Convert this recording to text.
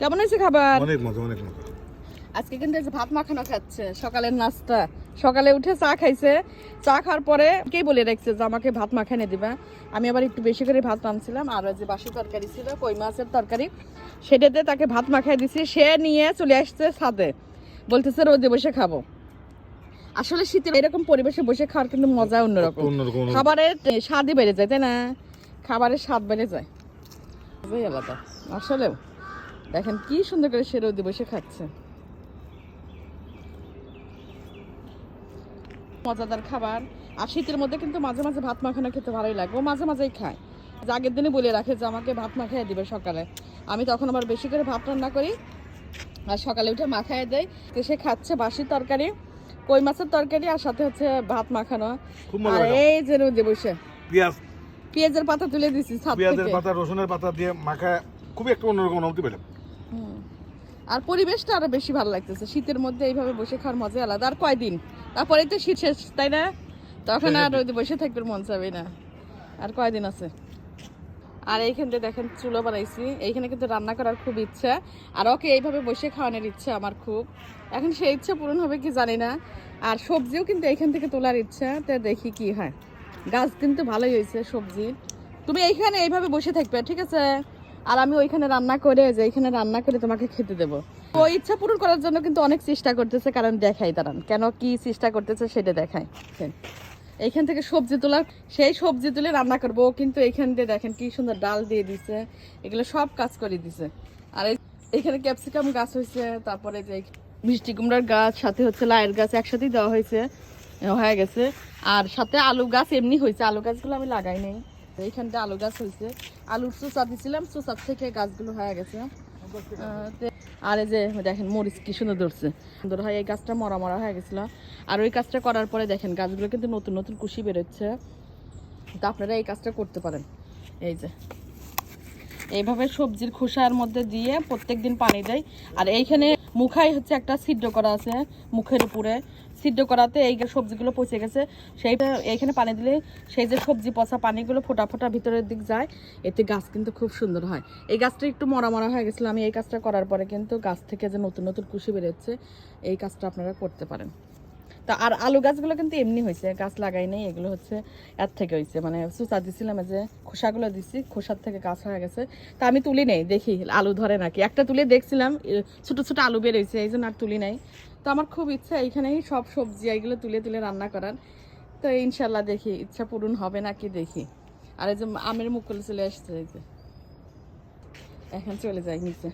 কেমন হয়েছে খাবার? অনেক মজা অনেক মজা। আজকে কিন্তু ভাত মাখানো খাচ্ছে সকালের নাস্তা। সকালে উঠে চা খাইছে। চা খাওয়ার পরে কে বলে রাখছে যে আমাকে ভাত মাখানে দিবা? আমি আবার একটু বেশি করে ভাত রাঁধছিলাম আর যে বাসি তরকারি ছিল কই মাছের তরকারি সেটাতে তাকে ভাত মাখাই দিছি। সে নিয়ে চলে আসছে ছাদে। বলতেছে রোদে বসে খাব। আসলে শীতের এরকম পরিবেশে বসে খাওয়ার কিন্তু মজা অন্যরকম। খাবারের স্বাদই বেড়ে যায় তাই না? খাবারের স্বাদ বেড়ে যায়। আলাদা আসলেও দেখেন কি সুন্দর করে সে রোদে বসে খাচ্ছে। মজাদার খাবার। আর শীতের মধ্যে কিন্তু মাঝে মাঝে ভাত মাখানো খেতে ভালোই লাগে। ও মাঝে মাঝেই খায়। যে আগের দিনে বলে রাখে যে আমাকে ভাত মাখাই দিবে সকালে। আমি তখন আবার বেশি করে ভাত রান্না করি। আর সকালে উঠে মাখাই দেয় তো সে খাচ্ছে বাসি তরকারি কই মাছের তরকারি আর সাথে হচ্ছে ভাত মাখানো। আর এই যে রোদে বসে। পেঁয়াজ। পেঁয়াজের পাতা তুলে দিছি পেঁয়াজের পাতা রসুনের পাতা দিয়ে মাখা খুবই একটা অন্যরকম অনুভূতি পেলাম। আর পরিবেশটা আরও বেশি ভালো লাগতেছে। শীতের মধ্যে এইভাবে বসে খাওয়ার মজা আলাদা। আর কয়দিন? তারপরে তো শীত শেষ তাই না? তখন আর রোদে বসে থাকতে মন চাবে না। আর কয়দিন আছে? আর এইখান থেকে দেখেন চুলো বানাইছি। এইখানে কিন্তু রান্না করার খুব ইচ্ছা। আর ওকে এইভাবে বসে খাওয়ানোর ইচ্ছা আমার খুব। এখন সেই ইচ্ছা পূরণ হবে কি জানি না। আর সবজিও কিন্তু এইখান থেকে তোলার ইচ্ছা। তো দেখি কি হয়। গাছ কিন্তু ভালোই হয়েছে সবজি তুমি এইখানে এইভাবে বসে থাকবে ঠিক আছে? আর আমি ওইখানে রান্না করে যে এইখানে রান্না করে তোমাকে খেতে দেবো। ওই ইচ্ছা পূরণ করার জন্য কিন্তু অনেক চেষ্টা করতেছে কারণ দেখাই দাঁড়ান কেন কি চেষ্টা করতেছে সেটা দেখায় এইখান থেকে সবজি তোলা সেই সবজি তুলে রান্না করব ও কিন্তু এইখান দিয়ে দেখেন কি সুন্দর ডাল দিয়ে দিছে এগুলো সব কাজ করে দিছে। আর এখানে ক্যাপসিকাম গাছ হয়েছে তারপরে যে মিষ্টি কুমড়ার গাছ সাথে হচ্ছে লাইয়ের গাছ একসাথেই দেওয়া হয়েছে হয়ে গেছে। আর সাথে আলু গাছ এমনি হয়েছে আলু গাছগুলো আমি লাগাই নাই। এইখানটা আলু গাছ হয়েছে। আলুর চোচা দিছিলাম চোচার থেকে গাছগুলো হয়ে গেছে। আরে যে দেখেন, মরিচ কি সুন্দর ধরছে। সুন্দর হয়, এই গাছটা মরা মরা হয়ে গেছিল। আর ওই কাজটা করার পরে দেখেন, গাছগুলো কিন্তু নতুন নতুন কুশি বেরোচ্ছে। তো আপনারা এই কাজটা করতে পারেন। এই যে এইভাবে সবজির খোসার মধ্যে দিয়ে প্রত্যেক দিন পানি দেয়। আর এইখানে মুখাই হচ্ছে একটা সিদ্ধ করা আছে মুখের উপরে। সিদ্ধ করাতে এই সবজিগুলো পচে গেছে সেইটা এইখানে পানি দিলে সেই যে সবজি পচা পানিগুলো ফোটা ফোটা ভিতরের দিক যায়। এতে গাছ কিন্তু খুব সুন্দর হয়। এই গাছটা একটু মরা মরা হয়ে গেছিল, আমি এই কাজটা করার পরে কিন্তু গাছ থেকে যে নতুন নতুন কুশি বেরোচ্ছে, এই কাজটা আপনারা করতে পারেন। তা আর আলু গাছগুলো কিন্তু এমনি হয়েছে, গাছ লাগাই নাই, এগুলো হচ্ছে এর থেকে হয়েছে। মানে সুচা দিছিলাম যে খোসাগুলো দিছি, খোসার থেকে গাছ হয়ে গেছে। তা আমি তুলি নেই, দেখি আলু ধরে নাকি। একটা তুলে দেখছিলাম ছোট ছোট আলু বেরোইছে এই জন্য আর তুলি নাই। তো আমার খুব ইচ্ছা এইখানেই সব সবজি এইগুলো তুলে তুলে রান্না করার। তো ইনশাল্লাহ দেখি, ইচ্ছা পূরণ হবে নাকি দেখি। আর এই যে আমের মুকুল চলে আসছে, এই যে। এখন চলে যায় নিচে।